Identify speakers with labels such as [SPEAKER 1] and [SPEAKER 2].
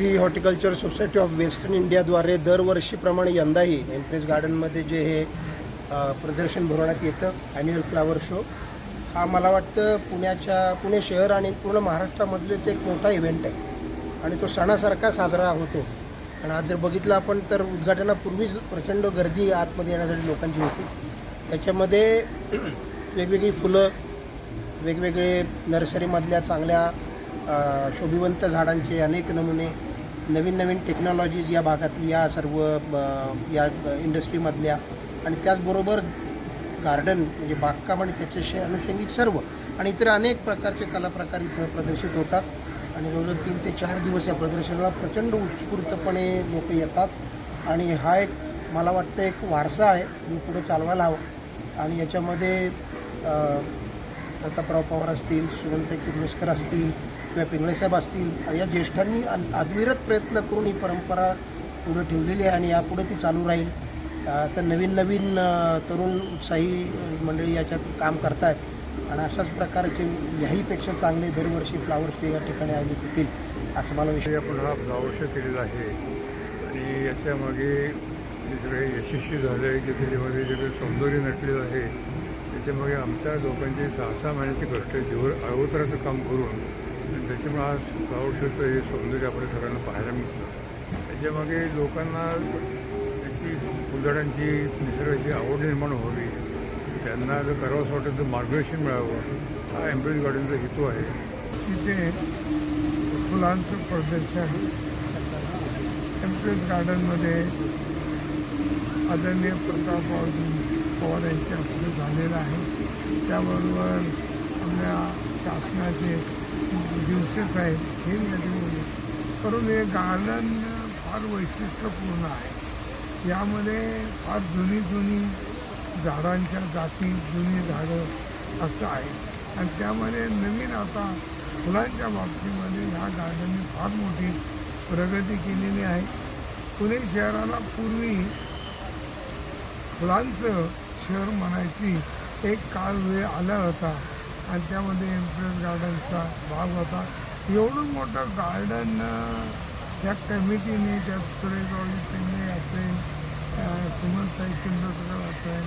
[SPEAKER 1] Agri horticulture society of western इंडियाद्वारे दरवर्षीप्रमाणे यंदाही एम्प्रेस गार्डनमध्ये जे हे प्रदर्शन भरवण्यात येतं ॲन्युअल फ्लावर शो हा मला वाटतं पुण्याच्या पुणे शहर आणि पूर्ण महाराष्ट्रामधलेच एक मोठा इव्हेंट आहे. आणि तो सणासारखा साजरा होतो. आणि आज जर बघितलं आपण तर उद्घाटनापूर्वीच प्रचंड गर्दी आतमध्ये येण्यासाठी लोकांची होती. त्याच्यामध्ये वेगवेगळी फुलं वेगवेगळे नर्सरीमधल्या चांगल्या शोभिवंत झाडांचे अनेक नमुने नवीन नवीन टेक्नॉलॉजीज या भागातली या सर्व या इंडस्ट्रीमधल्या आणि त्याचबरोबर गार्डन म्हणजे बागकाम आणि त्याच्याशी अनुषंगिक सर्व आणि इतर अनेक प्रकारचे कलाप्रकार इथं प्रदर्शित होतात. आणि जवळजवळ तीन ते चार दिवस या प्रदर्शनाला प्रचंड उत्स्फूर्तपणे लोक येतात. आणि हा एक मला वाटतं एक वारसा आहे जो पुढे चालवायला हवा. आणि याच्यामध्ये प्रतापराव पवार असतील सुनंत किर्लोस्कर असतील किंवा पिंगळेसाहेब असतील या ज्येष्ठांनी अद्विरत प्रयत्न करून ही परंपरा पुढे ठेवलेली आहे आणि यापुढे ती चालू राहील. तर नवीन नवीन तरुण उत्साही मंडळी याच्यात काम करतायत. आणि अशाच प्रकारचे याहीपेक्षा चांगले दरवर्षी फ्लावर शो या ठिकाणी आयोजित होतील असं मला विषय
[SPEAKER 2] आपण हा फ्लॉवर शो केलेला आहे. आणि याच्यामागे जे सगळे यशस्वी झाले आहे की त्याच्यामध्ये जे काही सौंदर्य नटलेलं आहे त्याच्यामागे आमच्या लोकांचे सहा सहा महिन्याचे कष्ट जीवर अगोदराचं काम करून आणि त्याच्यामुळे आज फ्लॉवर शोचं हे सौंदर्य आपल्या सगळ्यांना पाहायला मिळतं. त्याच्यामागे लोकांना त्याची फुलझाडांची निसर्गाची आवड निर्माण व्हावी. त्यांना जर करावंसं वाटेल तर मार्गदर्शन मिळावं. हा एम्प्रेस गार्डनचा हेतू आहे.
[SPEAKER 3] तिथे फुलांचं प्रदर्शन. एम्प्रेस गार्डनमध्ये आदरणीय प्रताप पवार यांच्या हस्ते झालेलं आहे. त्याबरोबर आपल्या शासनाचे दिवसेस आहेत हे याच्यामध्ये करून हे गार्डन फार वैशिष्ट्यपूर्ण आहे. यामध्ये फार जुनी जुनी झाडांच्या जाती जुनी झाडं असं आहे. आणि त्यामध्ये नवीन आता फुलांच्या बाबतीमध्ये ह्या गार्डनने फार मोठी प्रगती केलेली आहे. पुणे शहराला पूर्वी फुलांचं शहर म्हणायची एक काळ वेळ आला होता आणि त्यामध्ये एम्प्रेस गार्डनचा भाग होता. एवढं मोठं गार्डन त्या कमिटीने त्यात सुरेशबाबू पिंगळे असेल सुमन सुमनताई किंदसकर असेल